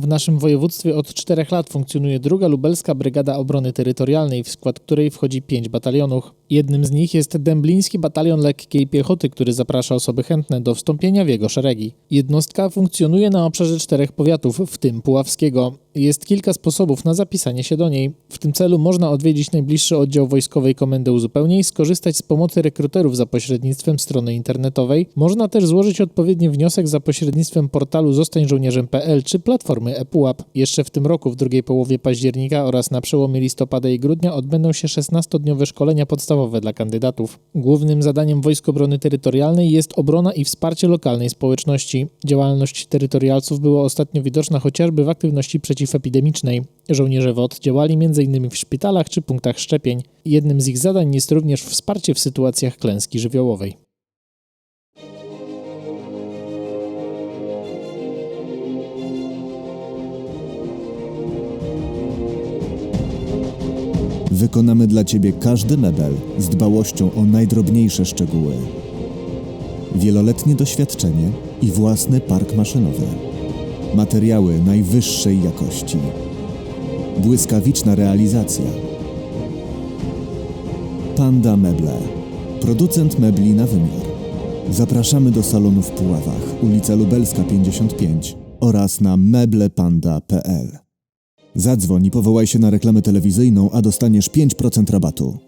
W naszym województwie od czterech lat funkcjonuje druga lubelska Brygada Obrony Terytorialnej, w skład której wchodzi pięć batalionów. Jednym z nich jest Dębliński Batalion Lekkiej Piechoty, który zaprasza osoby chętne do wstąpienia w jego szeregi. Jednostka funkcjonuje na obszarze czterech powiatów, w tym Puławskiego. Jest kilka sposobów na zapisanie się do niej. W tym celu można odwiedzić najbliższy oddział Wojskowej Komendy Uzupełnień, skorzystać z pomocy rekruterów za pośrednictwem strony internetowej. Można też złożyć odpowiedni wniosek za pośrednictwem portalu zostańżołnierzem.pl czy platformy ePUAP. Jeszcze w tym roku, w drugiej połowie października oraz na przełomie listopada i grudnia odbędą się 16-dniowe szkolenia podstawowe dla kandydatów. Głównym zadaniem Wojsk Obrony Terytorialnej jest obrona i wsparcie lokalnej społeczności. Działalność terytorialców była ostatnio widoczna chociażby w aktywności przeciwepidemicznej. Żołnierze WOT działali m.in. w szpitalach czy punktach szczepień. Jednym z ich zadań jest również wsparcie w sytuacjach klęski żywiołowej. Wykonamy dla Ciebie każdy mebel z dbałością o najdrobniejsze szczegóły. Wieloletnie doświadczenie i własny park maszynowy. Materiały najwyższej jakości. Błyskawiczna realizacja. Panda Meble. Producent mebli na wymiar. Zapraszamy do salonu w Puławach, ulica Lubelska 55 oraz na meblepanda.pl. Zadzwoń i powołaj się na reklamę telewizyjną, a dostaniesz 5% rabatu.